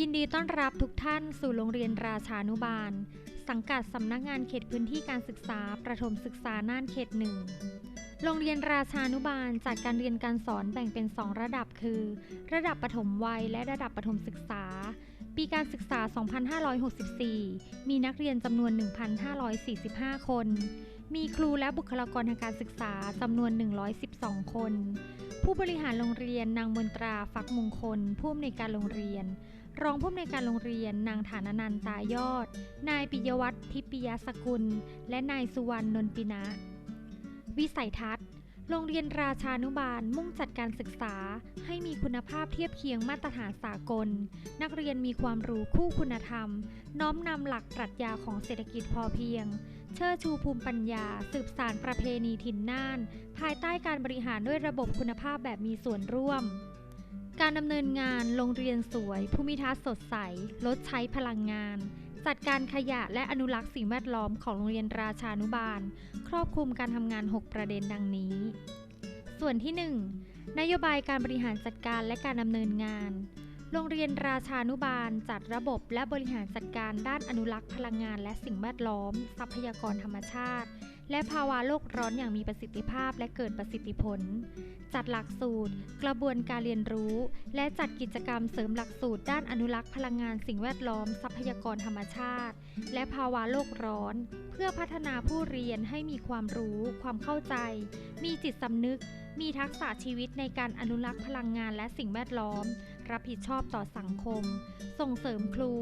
ยินดีต้อนรับทุกท่านสู่โรงเรียนราชานุบาล สังกัดสำนักงานเขตพื้นที่การศึกษาประถมศึกษาน่านเขตหนึ่งโรงเรียนราชานุบาลจัดการเรียนการสอนแบ่งเป็น 2 ระดับคือ ระดับประถมวัยและระดับประถมศึกษา ปีการศึกษา 2564 มีนักเรียนจำนวน 1,545 คน มีครูและบุคลากรทางการศึกษาจำนวน 112 คน ผู้บริหารโรงเรียนนางมนตราฟักมงคล ผู้อำนวยการโรงเรียน รองผู้อำนวยการโรงเรียนนางฐานานันตายอด นายปิยวัฒน์ทิพยสกุล และนายสุวรรณนนปินะ วิสัยทัศน์ โรงเรียนราชานุบาลมุ่งจัดการศึกษา ให้มีคุณภาพเทียบเคียงมาตรฐานสากล นักเรียนมีความรู้คู่คุณธรรม น้อมนำหลักปรัชญาของเศรษฐกิจพอเพียง เชิดชูภูมิปัญญา สืบสานประเพณีถิ่นน่าน ภายใต้การบริหารด้วยระบบคุณภาพแบบมีส่วนร่วม การดำเนินงานโรงเรียนสวย ภูมิทัศน์สดใส ลดใช้พลังงาน จัดการขยะและอนุรักษ์สิ่งแวดล้อมของโรงเรียนราชานุบาล ครอบคลุมการทำงาน 6 ประเด็นดังนี้ ส่วนที่ 1 นโยบายการบริหารจัดการและการดำเนินงาน โรงเรียนราชานุบาลจัดระบบและบริหารจัดการด้านอนุรักษ์พลังงานและสิ่งแวดล้อม ทรัพยากรธรรมชาติ และภาวะโลกร้อนอย่างมีประสิทธิภาพและเกิดประสิทธิผล จัดหลักสูตร กระบวนการเรียนรู้ และจัดกิจกรรมเสริมหลักสูตร ด้านอนุรักษ์พลังงานสิ่งแวดล้อม ทรัพยากรธรรมชาติ และภาวะโลกร้อน เพื่อพัฒนาผู้เรียนให้มีความรู้ ความเข้าใจ มีจิตสำนึกมีทักษะชีวิตในการอนุรักษ์พลังงานและสิ่งแวดล้อม รับผิดชอบต่อสังคม ส่งเสริมครู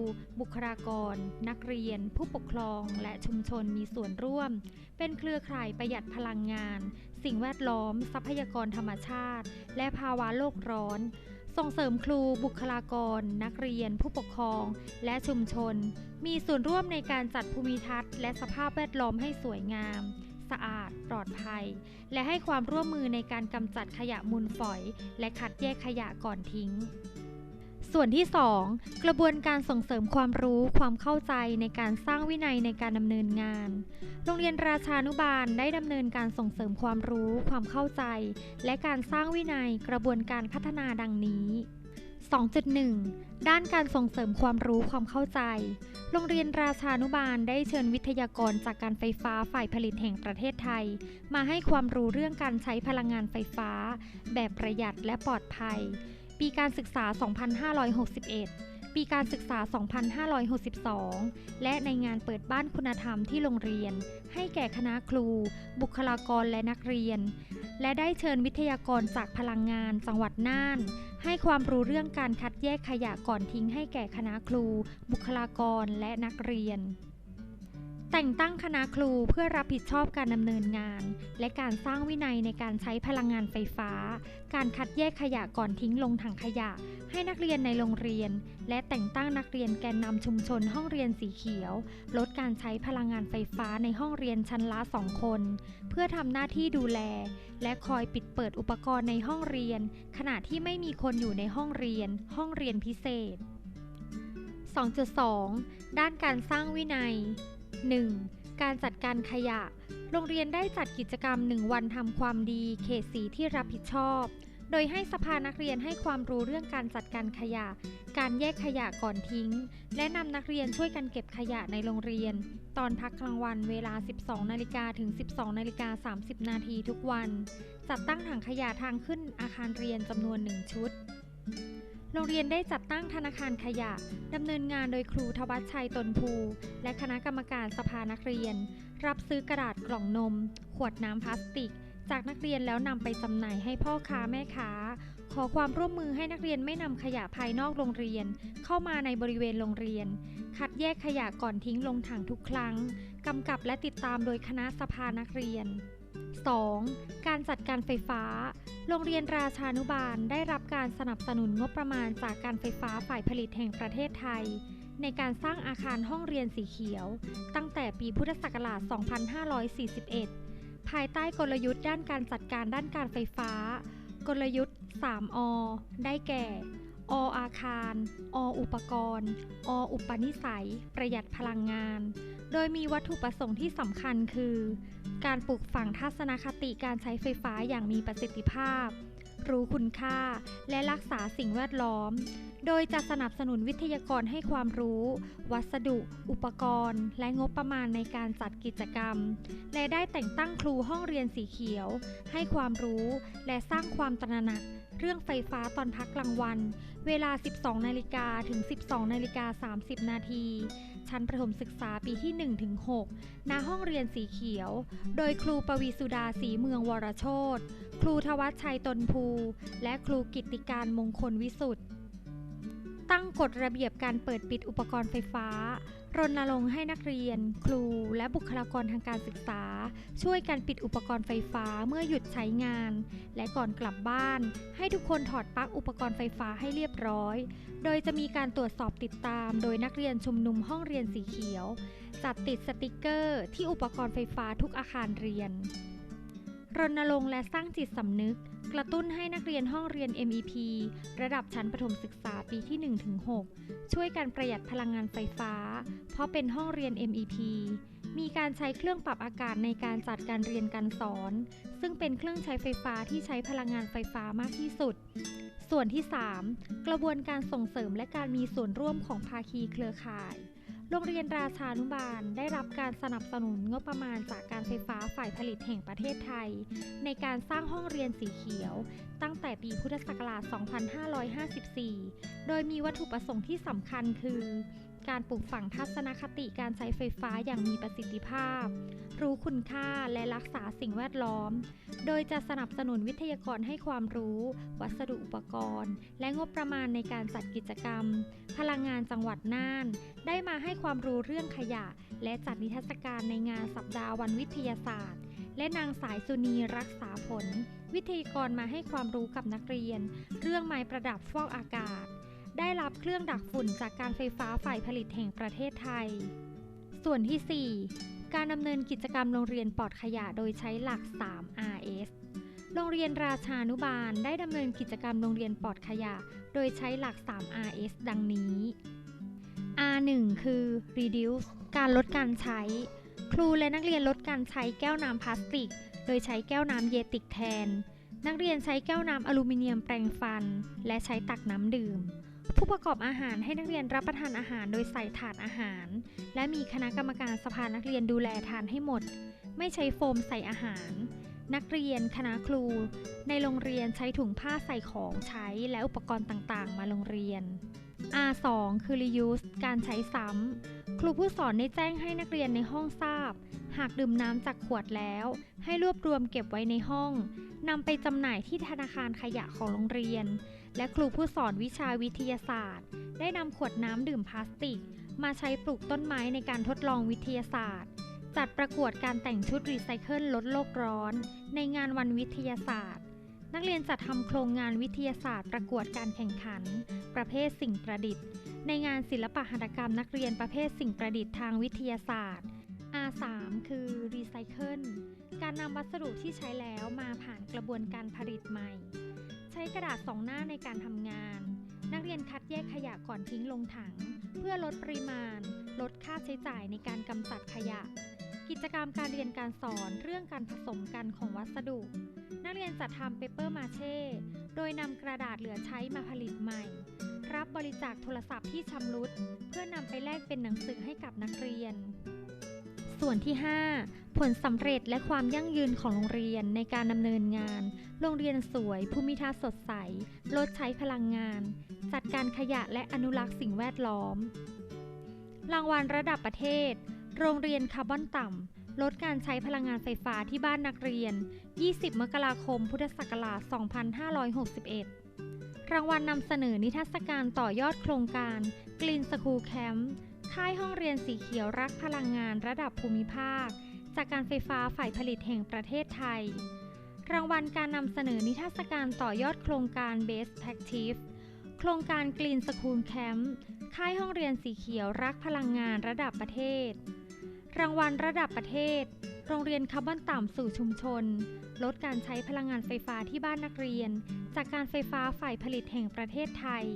บุคลากร นักเรียน ผู้ปกครอง และชุมชนมีส่วนร่วม เป็นเครือข่ายประหยัดพลังงาน สิ่งแวดล้อม ทรัพยากรธรรมชาติ และภาวะโลกร้อน ส่งเสริมครูบุคลากร นักเรียน ผู้ปกครอง และชุมชน มีส่วนร่วมในการจัดภูมิทัศน์ และสภาพแวดล้อมให้สวยงามสะอาด ปลอดภัย และให้ความร่วมมือในการกำจัดขยะมูลฝอย และคัดแยกขยะก่อนทิ้ง ส่วนที่ 2 กระบวนการส่งเสริมความรู้ความเข้าใจในการสร้างวินัยในการดำเนินงาน โรงเรียนราชานุบาลได้ดำเนินการส่งเสริมความรู้ความเข้าใจ และการสร้างวินัยกระบวนการพัฒนาดังนี้ 2.1 ด้านการส่งเสริมความรู้ความเข้าใจ โรงเรียนราชานุบาลได้เชิญวิทยากรจากการไฟฟ้าฝ่ายผลิตแห่งประเทศไทย มาให้ความรู้เรื่องการใช้พลังงานไฟฟ้า แบบประหยัดและปลอดภัย ปีการศึกษา 2561 ปีการศึกษา 2562 และในงานเปิดบ้านคุณธรรมที่โรงเรียน ให้แก่คณะครู บุคลากรและนักเรียน และได้เชิญวิทยากรจากพลังงาน จังหวัดน่าน ให้ความรู้เรื่องการคัดแยกขยะก่อนทิ้งให้แก่คณะครู บุคลากรและนักเรียน แต่งตั้งคณะครูเพื่อรับผิดชอบการดำเนินงาน และการสร้างวินัยในการใช้พลังงานไฟฟ้า การคัดแยกขยะก่อนทิ้งลงถังขยะ ให้นักเรียนในโรงเรียน และแต่งตั้งนักเรียนแกนนำชุมชนห้องเรียนสีเขียว ลดการใช้พลังงานไฟฟ้าในห้องเรียนชั้นละสองคน เพื่อทำหน้าที่ดูแล และคอยปิดเปิดอุปกรณ์ในห้องเรียน ขณะที่ไม่มีคนอยู่ในห้องเรียน ห้องเรียนพิเศษ 2.2 ด้านการสร้างวินัย 1. การจัดการขยะ โรงเรียนได้จัดกิจกรรม 1 วันทำความดี เขตสีที่รับผิดชอบ โดยให้สภานักเรียนให้ความรู้เรื่องการจัดการขยะ การแยกขยะก่อนทิ้ง และนำนักเรียนช่วยกันเก็บขยะในโรงเรียน ตอนพักกลางวันเวลา 12นาฬิกาถึง 12นาฬิกา30 นาทีทุกวัน จัดตั้งถังขยะทางขึ้นอาคารเรียนจำนวน 1 ชุด โรงเรียนได้จัดตั้งธนาคารขยะดำเนินงานโดยครูทวัชชัยตนภู และคณะกรรมการสภานักเรียน รับซื้อกระดาษกล่องนม ขวดน้ำพลาสติก จากนักเรียนแล้วนำไปจำหน่ายให้พ่อค้าแม่ค้า ขอความร่วมมือให้นักเรียนไม่นำขยะภายนอกโรงเรียน เข้ามาในบริเวณโรงเรียน คัดแยกขยะก่อนทิ้งลงถังทุกครั้งกำกับและติดตามโดยคณะสภานักเรียน 2. การจัดการไฟฟ้า โรงเรียนราชานุบาลได้รับการสนับสนุนงบประมาณจากการไฟฟ้าฝ่ายผลิตแห่งประเทศไทย ในการสร้างอาคารห้องเรียนสีเขียว ตั้งแต่ปีพุทธศักราช 2541 ภายใต้กลยุทธ์ด้านการจัดการด้านการไฟฟ้า กลยุทธ์ 3อ ได้แก่ ออาคาร ออุปกรณ์ ออุปนิสัย ประหยัดพลังงาน โดยมีวัตถุประสงค์ที่สำคัญคือ การปลูกฝังทัศนคติการใช้ไฟฟ้าอย่างมีประสิทธิภาพ รู้คุณค่า และรักษาสิ่งแวดล้อม โดยจะสนับสนุนวิทยากรให้ความรู้ วัสดุ อุปกรณ์ และงบประมาณในการจัดกิจกรรม และได้แต่งตั้งครูห้องเรียนสีเขียว ให้ความรู้และสร้างความตระหนักเรื่องไฟฟ้าตอนพักกลางวัน เวลา 12 นาฬิกาถึง 12 นาฬิกา 30 นาที ชั้นประถมศึกษาปีที่1-6ณ ห้องเรียนสีเขียว โดยครูปวีสุดาสีเมืองวรโชตครูทวัชชัยตนภู และครูกิตติการมงคลวิสุทธ์ ตั้งกฎระเบียบการเปิดปิดอุปกรณ์ไฟฟ้า รณรงค์ให้นักเรียน ครู และบุคลากรทางการศึกษา ช่วยกันปิดอุปกรณ์ไฟฟ้าเมื่อหยุดใช้งาน และก่อนกลับบ้าน ให้ทุกคนถอดปลั๊กอุปกรณ์ไฟฟ้าให้เรียบร้อย โดยจะมีการตรวจสอบติดตาม โดยนักเรียนชุมนุมห้องเรียนสีเขียว จัดติดสติกเกอร์ ที่อุปกรณ์ไฟฟ้าทุกอาคารเรียน รณรงค์และสร้างจิตสำนึก กระตุ้นให้นักเรียนห้องเรียน MEP ระดับชั้นประถมศึกษาปีที่ 1-6 ช่วยกันประหยัดพลังงานไฟฟ้า เพราะเป็นห้องเรียน MEP มีการใช้เครื่องปรับอากาศในการจัดการเรียนการสอน ซึ่งเป็นเครื่องใช้ไฟฟ้าที่ใช้พลังงานไฟฟ้ามากที่สุด ส่วนที่ 3 กระบวนการส่งเสริมและการมีส่วนร่วมของภาคีเครือข่าย โรงเรียนราชานุบาลได้รับการสนับสนุนงบประมาณจากการไฟฟ้าฝ่ายผลิตแห่งประเทศไทย ในการสร้างห้องเรียนสีเขียว ตั้งแต่ปีพุทธศักราช 2554 โดยมีวัตถุประสงค์ที่สำคัญคือ การปลูกฝังทัศนคติการใช้ไฟฟ้าอย่างมีประสิทธิภาพ รู้คุณค่าและรักษาสิ่งแวดล้อม โดยจะสนับสนุนวิทยากรให้ความรู้ วัสดุอุปกรณ์ และงบประมาณในการจัดกิจกรรม พลังงานจังหวัดน่าน ได้มาให้ความรู้เรื่องขยะ และจัดนิทรรศการในงานสัปดาห์วันวิทยาศาสตร์ และนางสายสุนีรักษาผล วิทยากรมาให้ความรู้กับนักเรียน เรื่องไม้ประดับฟอกอากาศ ได้รับเครื่องดักฝุ่นจากการไฟฟ้าฝ่ายผลิตแห่งประเทศไทย ส่วนที่ 4 การดำเนินกิจกรรมโรงเรียนปลอดขยะโดยใช้หลัก 3 RS โรงเรียนราชานุบาลได้ดำเนินกิจกรรมโรงเรียนปลอดขยะ โดยใช้หลัก 3 RS ดังนี้ R1 คือ reduce การลดการใช้ ครูและนักเรียนลดการใช้แก้วน้ำพลาสติก โดยใช้แก้วน้ำเยติกแทน นักเรียนใช้แก้วน้ำอลูมิเนียมแปรงฟัน และใช้ตักน้ำดื่ม ผู้ประกอบอาหารให้นักเรียนรับประทานอาหารโดยใส่ถาดอาหาร และมีคณะกรรมการสภานักเรียนดูแลทานให้หมด ไม่ใช้โฟมใส่อาหาร นักเรียนคณะครู ในโรงเรียนใช้ถุงผ้าใส่ของใช้และอุปกรณ์ต่างๆ มาโรงเรียน R2 คือ reuse การใช้ซ้ำ ครูผู้สอนได้แจ้งให้นักเรียนในห้องทราบ หากดื่มน้ำจากขวดแล้ว ให้รวบรวมเก็บไว้ในห้องนำไปจำหน่ายที่ธนาคารขยะของโรงเรียน และครูผู้สอนวิชาวิทยาศาสตร์ ได้นำขวดน้ำดื่มพลาสติก มาใช้ปลูกต้นไม้ในการทดลองวิทยาศาสตร์ จัดประกวดการแต่งชุดรีไซเคิลลดโลกร้อน ในงานวันวิทยาศาสตร์ นักเรียนจัดทำโครงงานวิทยาศาสตร์ ประกวดการแข่งขัน ประเภทสิ่งประดิษฐ์ ในงานศิลปหัตถกรรมนักเรียนประเภทสิ่งประดิษฐ์ทางวิทยาศาสตร์ R3 คือรีไซเคิลการนำวัสดุที่ใช้แล้วมาผ่านกระบวนการผลิตใหม่ ใช้กระดาษสองหน้าในการทำงาน นักเรียนคัดแยกขยะก่อนทิ้งลงถัง เพื่อลดปริมาณ ลดค่าใช้จ่ายในการกำจัดขยะ กิจกรรมการเรียนการสอนเรื่องการผสมกันของวัสดุ นักเรียนจัดทำเปเปอร์มาเช่ โดยนำกระดาษเหลือใช้มาผลิตใหม่ รับบริจาคโทรศัพท์ที่ชำรุด เพื่อนำไปแลกเป็นหนังสือให้กับนักเรียน ส่วนที่ 5 ผลสำเร็จและความยั่งยืนของโรงเรียนในการดำเนินงาน โรงเรียนสวย ภูมิทัศน์สดใส ลดใช้พลังงาน จัดการขยะและอนุรักษ์สิ่งแวดล้อม รางวัลระดับประเทศ โรงเรียนคาร์บอนต่ำ ลดการใช้พลังงานไฟฟ้าที่บ้านนักเรียน 20 มกราคม พุทธศักราช 2561รางวัลนำเสนอนิทรรศการต่อยอดโครงการ Green School Camp ค่ายห้องเรียนสีเขียวรักพลังงานระดับภูมิภาค จากการไฟฟ้าฝ่ายผลิตแห่งประเทศไทย รางวัลการนำเสนอนิทรรศการต่อยอดโครงการ Best Practice โครงการ Green School Camp ค่ายห้องเรียนสีเขียวรักพลังงานระดับประเทศ รางวัลระดับประเทศ โรงเรียนคาร์บอนต่ำสู่ชุมชน ลดการใช้พลังงานไฟฟ้าที่บ้านนักเรียน จากการไฟฟ้าฝ่ายผลิตแห่งประเทศไทย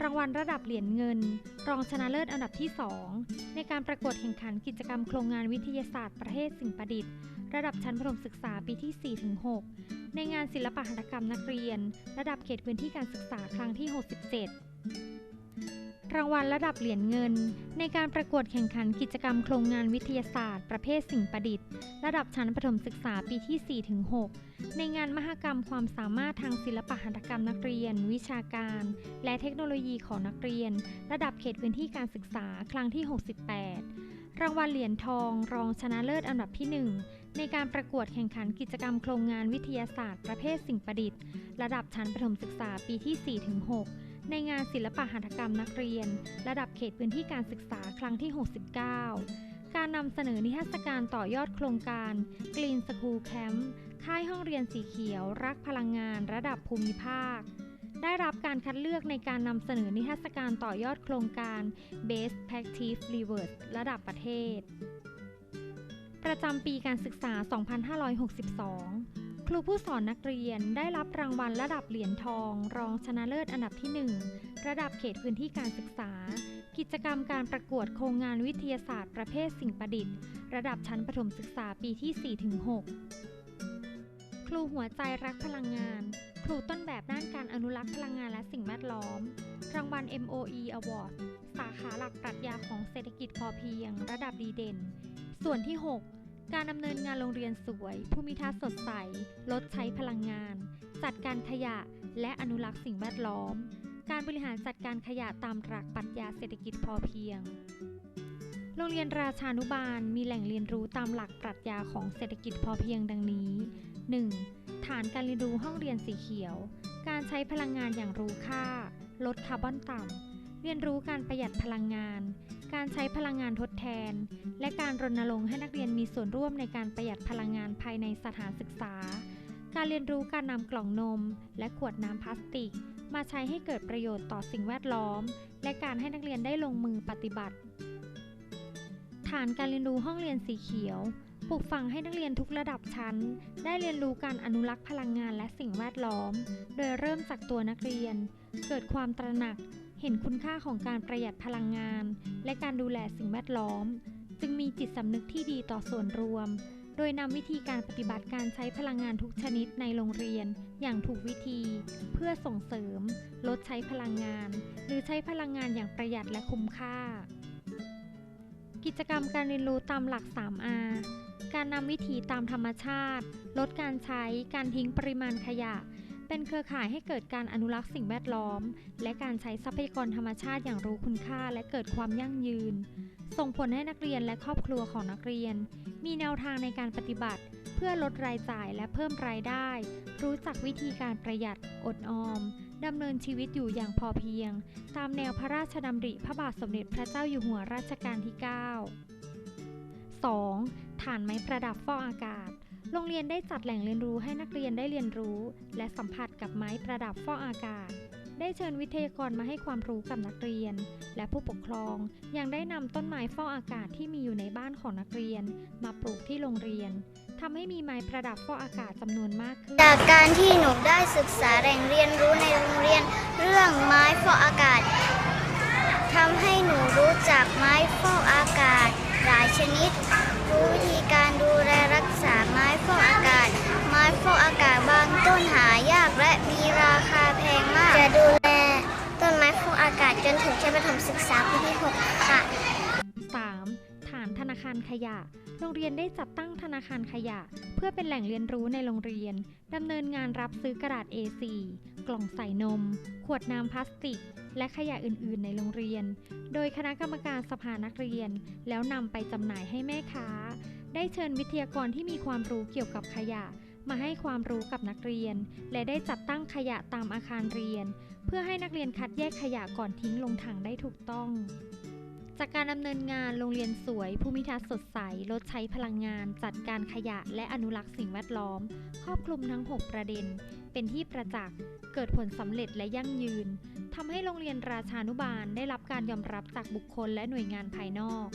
รางวัลระดับเหรียญเงิน รองชนะเลิศอันดับที่ 2 ในการประกวดแข่งขันกิจกรรมโครงงานวิทยาศาสตร์ประเภทสิ่งประดิษฐ์ ระดับชั้นประถมศึกษาปีที่ 4-6 ในงานศิลปหัตถกรรมนักเรียน ระดับเขตพื้นที่การศึกษาครั้งที่ 67 รางวัลระดับเหรียญเงิน ในการประกวดแข่งขันกิจกรรมโครงงานวิทยาศาสตร์ ประเภทสิ่งประดิษฐ์ ระดับชั้นประถมศึกษาปีที่ 4-6 ในงานมหกรรมความสามารถทางศิลปหัตถกรรมนักเรียน วิชาการ และเทคโนโลยีของนักเรียน ระดับเขตพื้นที่การศึกษาครั้งที่ 68 รางวัลเหรียญทอง รองชนะเลิศอันดับที่ 1 ในการประกวดแข่งขันกิจกรรมโครงงานวิทยาศาสตร์ ประเภทสิ่งประดิษฐ์ ระดับชั้นประถมศึกษาปีที่ 4-6 ในงานศิลปหัตถกรรมนักเรียน ระดับเขตพื้นที่การศึกษาครั้งที่ 69 การนำเสนอนิทรรศการต่อยอดโครงการ Green School Camp ค่ายห้องเรียนสีเขียว รักพลังงานระดับภูมิภาค ได้รับการคัดเลือกในการนำเสนอนิทรรศการต่อยอดโครงการ Best Practice Reverse ระดับประเทศ ประจำปีการศึกษา 2562 ครูผู้สอนนักเรียนได้รับรางวัลระดับเหรียญทอง รองชนะเลิศอันดับที่ 1 ระดับเขตพื้นที่การศึกษา กิจกรรมการประกวดโครงงานวิทยาศาสตร์ประเภทสิ่งประดิษฐ์ ระดับชั้นประถมศึกษาปีที่ 4-6 ครูหัวใจรักพลังงาน ครูต้นแบบด้านการอนุรักษ์พลังงานและสิ่งแวดล้อม รางวัล MOE Award สาขาหลักปรัชญาของเศรษฐกิจพอเพียง ระดับดีเด่น ส่วนที่ 6 การดำเนินงานโรงเรียนสวย ภูมิทัศน์สดใส ลดใช้พลังงาน จัดการขยะ และอนุรักษ์สิ่งแวดล้อม การบริหารจัดการขยะตามหลักปรัชญาเศรษฐกิจพอเพียง โรงเรียนราชานุบาลมีแหล่งเรียนรู้ตามหลักปรัชญาของเศรษฐกิจพอเพียงดังนี้ 1. ฐานการเรียนรู้ห้องเรียนสีเขียว การใช้พลังงานอย่างรู้ค่า ลดคาร์บอนต่ำ เรียนรู้การประหยัดพลังงาน การใช้พลังงานทดแทน และการรณรงค์ให้นักเรียนมีส่วนร่วมในการประหยัดพลังงานภายในสถานศึกษา การเรียนรู้การนำกล่องนม และขวดน้ำพลาสติก มาใช้ให้เกิดประโยชน์ต่อสิ่งแวดล้อม และการให้นักเรียนได้ลงมือปฏิบัติ ฐานการเรียนรู้ห้องเรียนสีเขียวปลูกฝังให้นักเรียนทุกระดับชั้น ได้เรียนรู้การอนุรักษ์พลังงานและสิ่งแวดล้อม โดยเริ่มจากตัวนักเรียน เกิดความตระหนัก เห็นคุณค่าของการประหยัดพลังงาน และการดูแลสิ่งแวดล้อม จึงมีจิตสำนึกที่ดีต่อส่วนรวม โดยนำวิธีการปฏิบัติการใช้พลังงานทุกชนิดในโรงเรียน อย่างถูกวิธี เพื่อส่งเสริม ลดใช้พลังงาน หรือใช้พลังงานอย่างประหยัดและคุ้มค่า กิจกรรมการเรียนรู้ตามหลัก 3R การนำวิถีตามธรรมชาติ ลดการใช้ การทิ้งปริมาณขยะ เป็นเครือข่ายให้เกิดการอนุรักษ์สิ่งแวดล้อม และการใช้ทรัพยากรธรรมชาติอย่างรู้คุณค่าและเกิดความยั่งยืน ส่งผลให้นักเรียนและครอบครัวของนักเรียน มีแนวทางในการปฏิบัติ เพื่อลดรายจ่ายและเพิ่มรายได้ รู้จักวิธีการประหยัด อดออมดำเนินชีวิตอยู่อย่างพอเพียง ตามแนวพระราชดำริพระบาทสมเด็จพระเจ้าอยู่หัวรัชกาลที่ 9 2. ฐานไม้ประดับฟอกอากาศ โรงเรียนได้จัดแหล่งเรียนรู้ให้นักเรียนได้เรียนรู้ และสัมผัสกับไม้ประดับฟอกอากาศ ได้เชิญวิทยากรมาให้ความรู้กับนักเรียน และผู้ปกครองยังได้นำต้นไม้ฟอกอากาศที่มีอยู่ในบ้านของนักเรียน มาปลูกที่โรงเรียนทำให้มีไม้ประดับฟอกอากาศจำนวนมากขึ้น จากการที่หนูได้ศึกษาแหล่งเรียนรู้ในโรงเรียน เรื่องไม้ฟอกอากาศทำให้หนูรู้จักไม้ฟอกอากาศ หลายชนิด รู้วิธีการดูแล ฟอกอากาศ ไม้ฟอกอากาศบางต้นหายากและมีราคาแพงมาก จะดูแลต้นไม้ฟอกอากาศจนถึงชั้นประถมศึกษาปีที่ 6 ค่ะ 3. ฐานธนาคารขยะ โรงเรียนได้จัดตั้งธนาคารขยะ เพื่อเป็นแหล่งเรียนรู้ในโรงเรียนดำเนินงานรับซื้อกระดาษ A4 กล่องใส่นม ขวดน้ำพลาสติก และขยะอื่น ๆ ในโรงเรียน โดยคณะกรรมการสภานักเรียน แล้วนำไปจำหน่ายให้แม่ค้า ได้เชิญวิทยากรที่มีความรู้เกี่ยวกับขยะ มาให้ความรู้กับนักเรียน และได้จัดตั้งขยะตามอาคารเรียน เพื่อให้นักเรียนคัดแยกขยะก่อนทิ้งลงถังได้ถูกต้อง จากการดำเนินงานโรงเรียนสวย ภูมิทัศน์สดใส ลดใช้พลังงาน จัดการขยะ และอนุรักษ์สิ่งแวดล้อม ครอบคลุมทั้ง 6 ประเด็น เป็นที่ประจักษ์เกิดผลสำเร็จและยั่งยืนทำให้โรงเรียนราชานุบาลได้รับการยอมรับจากบุคคลและหน่วยงานภายนอก